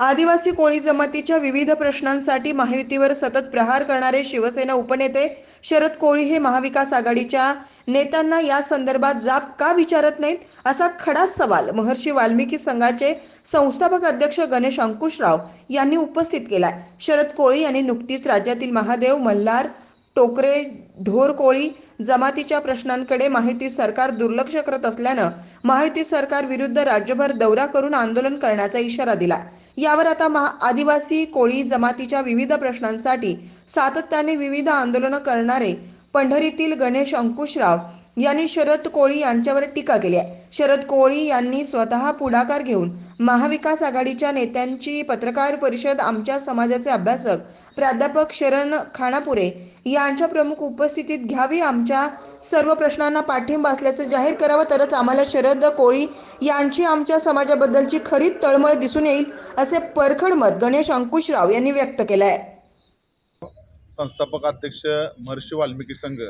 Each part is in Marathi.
आदिवासी कोळी जमातीच्या विविध प्रश्नांसाठी महायुतीवर सतत प्रहार करणारे शिवसेना उपनेते शरद कोळी हे महाविकास आघाडीच्या नेत्यांना या संदर्भात जाब का विचारत नाहीत असा खडा सवाल महर्षी वाल्मिकी संघाचे संस्थापक अध्यक्ष गणेश अंकुशराव यांनी उपस्थित केलाय. शरद कोळी यांनी नुकतीच राज्यातील महादेव मल्हार टोकरे ढोर कोळी जमातीच्या प्रश्नांकडे माहिती सरकार दुर्लक्ष करत असल्यानं माहिती सरकार विरुद्ध राज्यभर दौरा करून आंदोलन करण्याचा इशारा दिला यावर आता महा आदिवासी कोळी जमातीच्या विविध प्रश्नांसाठी सातत्याने विविध आंदोलनं करणारे पंढरीतील गणेश अंकुशराव यांनी शरद कोळी यांच्यावर टीका केली आहे. शरद कोळी यांनी स्वतः पुढाकार घेऊन महाविकास आघाडीच्या नेत्यांची पत्रकार परिषद आमच्या समाजाचे अभ्यासक प्राध्यापक शरण खानापुरे यांच्या प्रमुख उपस्थितीत घ्यावी आमच्या सर्व प्रश्नांना पाठिंबा असल्याचं जाहीर करावं तरच आम्हाला शरद कोळी यांची आमच्या समाजाबद्दलची खरी तळमळ दिसून येईल असे परखड मत गणेश अंकुशराव यांनी व्यक्त केलं आहे संस्थापक अध्यक्ष महर्षी वाल्मिकी संघ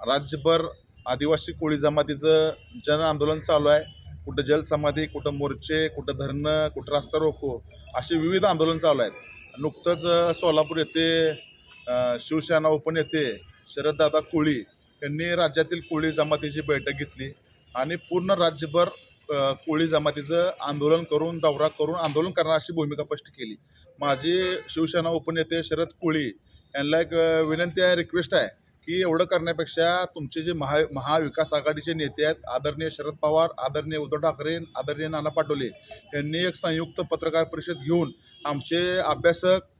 राज्यभर आदिवासी कोळी जमातीचं जन आंदोलन चालू आहे. कुठं जलसमाधी कुठं मोर्चे कुठं धरणं कुठं रास्ता रोको अशी विविध आंदोलन चालू आहेत. नुकतंच सोलापूर येथे शिवसेना ओपन येथे शरददादा कोळी यांनी राज्यातील कोळी जमातीची बैठक घेतली आणि पूर्ण राज्यभर कोळी जमातीचं आंदोलन करून दौरा करून आंदोलन करणार अशी भूमिका स्पष्ट केली. माझी शिवसेना ओपन शरद कोळी यांना एक विनंती आहे रिक्वेस्ट आहे की एवढं करण्यापेक्षा तुमचे जे महा महाविकास आघाडीचे नेते आहेत आदरणीय शरद पवार आदरणीय उद्धव ठाकरे आदरणीय नाना पाटोले यांनी एक संयुक्त पत्रकार परिषद घेऊन आमचे अभ्यासक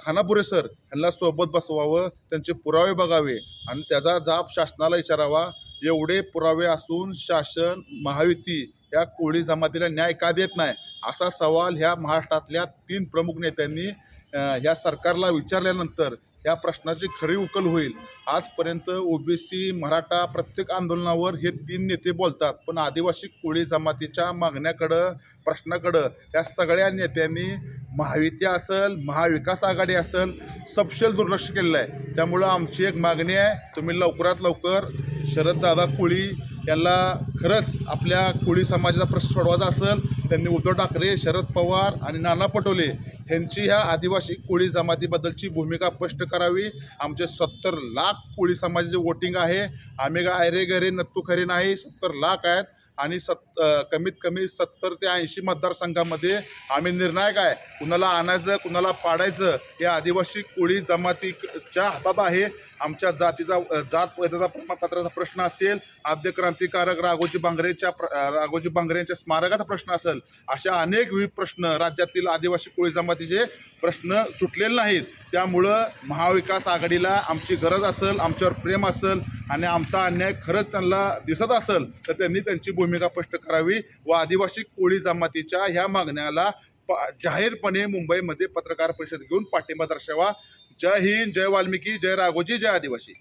खानापुरे सर यांना सोबत बसवावं त्यांचे पुरावे बघावे आणि त्याचा जाब शासनाला विचारावा. एवढे पुरावे असून शासन महायुती या कोळी जमातीला न्याय का देत नाही? असा सवाल ह्या महाराष्ट्रातल्या तीन प्रमुख नेत्यांनी ह्या सरकारला विचारल्यानंतर ह्या प्रश्नाची खरी उकल होईल. आजपर्यंत ओबीसी मराठा प्रत्येक आंदोलनावर हे तीन नेते बोलतात. पण आदिवासी कोळी जमातीच्या मागण्याकडं प्रश्नाकडं या सगळ्या नेत्यांनी महायुती असेल महाविकास आघाडी असेल सपशेल दुर्लक्ष केलेलं आहे. त्यामुळं आमची एक मागणी आहे तुम्ही लवकरात लवकर शरददादा कोळी यांना खरंच आपल्या कोळी समाजाचा प्रश्न सोडवायचा असेल त्यांनी उद्धव ठाकरे शरद पवार आणि नाना पटोले ह्यांची ह्या आदिवासी कोळी जमातीबद्दलची भूमिका स्पष्ट करावी. आमचे सत्तर लाख कोळी समाजाचे वोटिंग आहे. आम्ही काय आयरे गरे नत्तू खरे नाही. सत्तर लाख आहेत. आणि सत् कमीत कमी सत्तर ते ऐंशी मतदारसंघामध्ये आम्ही निर्णायक आहे. कुणाला आणायचं कुणाला पाडायचं हे आदिवासी कोळी जमातीच्या हातात आहे. आमच्या जातीचा जात वैधता प्रमाणपत्राचा प्रश्न असेल आद्य क्रांतिकारक राघोजी बांगरेच्या प्र राघोजी बांगरेंच्या स्मारकाचा प्रश्न असेल अशा अनेक विविध प्रश्न राज्यातील आदिवासी कोळी जमातीचे प्रश्न सुटलेले नाहीत. त्यामुळं महाविकास आघाडीला आमची गरज असेल आमच्यावर प्रेम असेल आणि आमचा अन्याय खरंच त्यांना दिसत असेल तर त्यांनी त्यांची भूमिका स्पष्ट करावी व आदिवासी कोळी जमातीच्या ह्या मागण्याला पा जाहीरपणे मुंबईमध्ये पत्रकार परिषद घेऊन पाठिंबा दर्शवा. जय हिंद जय वाल्मिकी जय राघोजी जय आदिवासी.